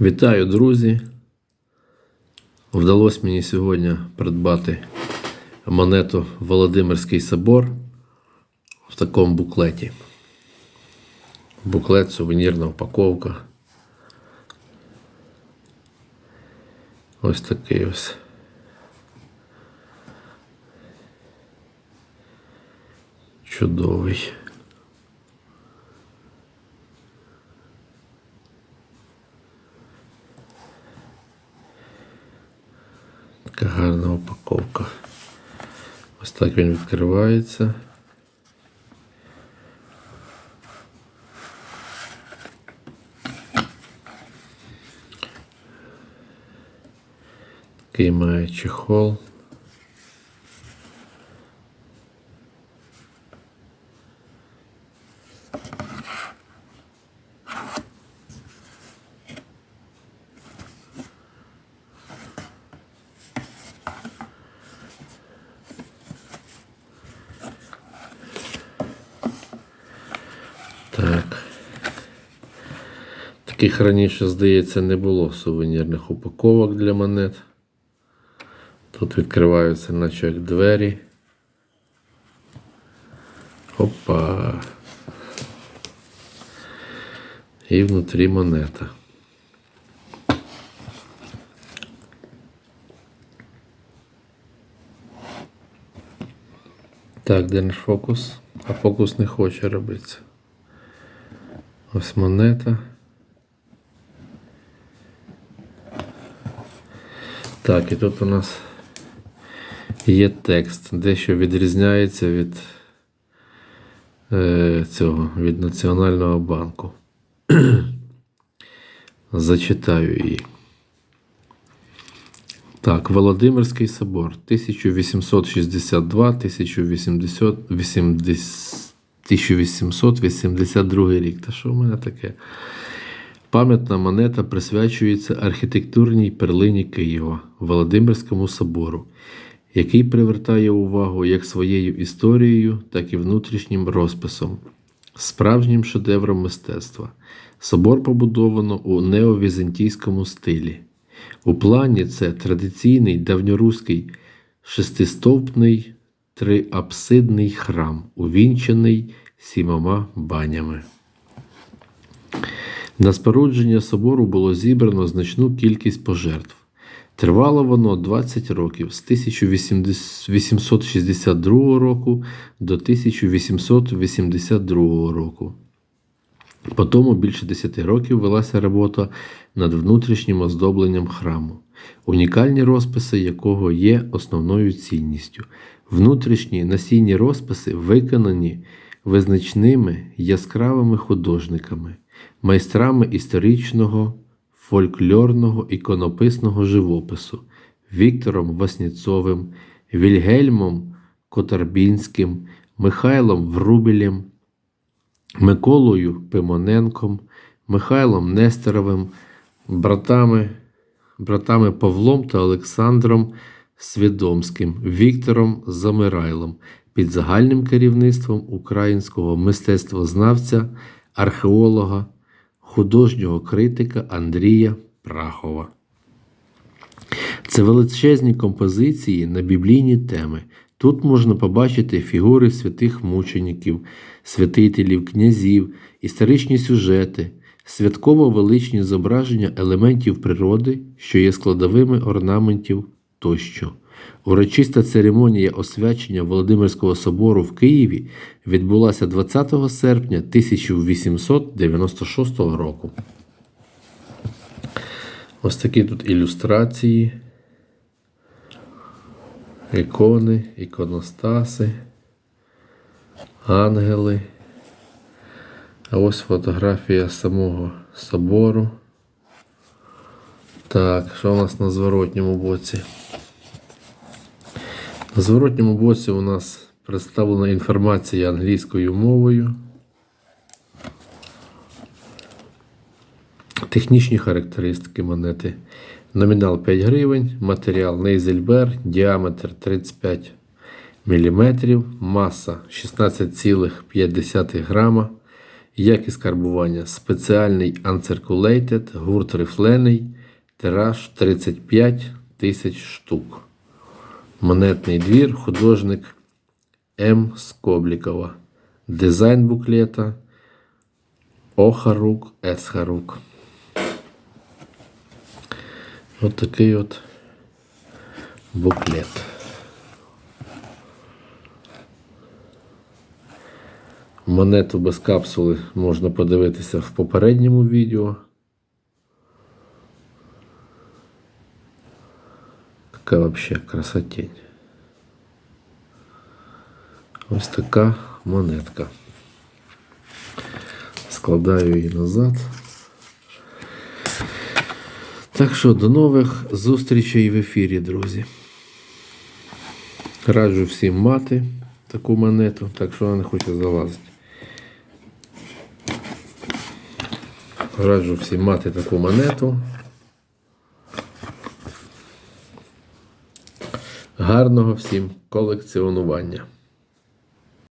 Вітаю, друзі! Вдалося мені сьогодні придбати монету Володимирський собор в такому буклеті. Буклет, сувенірна упаковка. Ось такий ось. Чудовий. Така гарна упаковка. Ось так він відкривається. Такий має чехол. Таких раніше, здається, не було сувенірних упаковок для монет. Тут відкриваються, наче як двері. Опа. І внутрі монета. Так, де наш фокус? А фокус не хоче робитися. Ось монета. Так, і тут у нас є текст, дещо відрізняється від е, цього, від Національного банку. Зачитаю її. Так, Володимирський собор 1862 1882 рік. Та що в мене таке? Пам'ятна монета присвячується архітектурній перлині Києва, Володимирському собору, який привертає увагу як своєю історією, так і внутрішнім розписом, справжнім шедевром мистецтва. Собор побудовано у неовізантійському стилі. У плані це традиційний давньоруський шестистовпний триапсидний храм, увінчений сімома банями. На спорудження собору було зібрано значну кількість пожертв. Тривало воно 20 років з 1862 року до 1882 року. По тому більше 10 років велася робота над внутрішнім оздобленням храму, унікальні розписи якого є основною цінністю. Внутрішні насінні розписи виконані визначними яскравими художниками, майстрами історичного, фольклорного іконописного живопису Віктором Васніцовим, Вільгельмом Котарбінським, Михайлом Врубелем, Миколою Пимоненком, Михайлом Нестеровим, братами, братами Павлом та Олександром Свідомським, Віктором Замирайлом під загальним керівництвом українського мистецтвознавця, археолога, художнього критика Андрія Прахова. Це величезні композиції на біблійні теми. Тут можна побачити фігури святих мучеників, святителів, князів, історичні сюжети, святково величні зображення елементів природи, що є складовими орнаментів тощо. Урочиста церемонія освячення Володимирського собору в Києві відбулася 20 серпня 1896 року. Ось такі тут ілюстрації, ікони, іконостаси, ангели. А ось фотографія самого собору. Так, що у нас на зворотньому боці? На зворотньому боці у нас представлена інформація англійською мовою. Технічні характеристики монети. Номінал 5 гривень, матеріал Нейзельбер, діаметр 35 мм, маса 16,5 грама, Якість карбування спеціальний Uncirculated, гурт рифлений, тираж 35 тисяч штук. Монетний двір, художник М. Скоблікова. Дизайн буклета Охарук Есхарук. От такий от буклет. Монету без капсули можна подивитися в попередньому відео. Така вообще красотень. Ось така монетка. Складаю її назад. Так що до нових зустрічей в ефірі, друзі. Раджу всім мати таку монету, так що вона не хоче залазити. Раджу всім мати таку монету. Гарного всім колекціонування.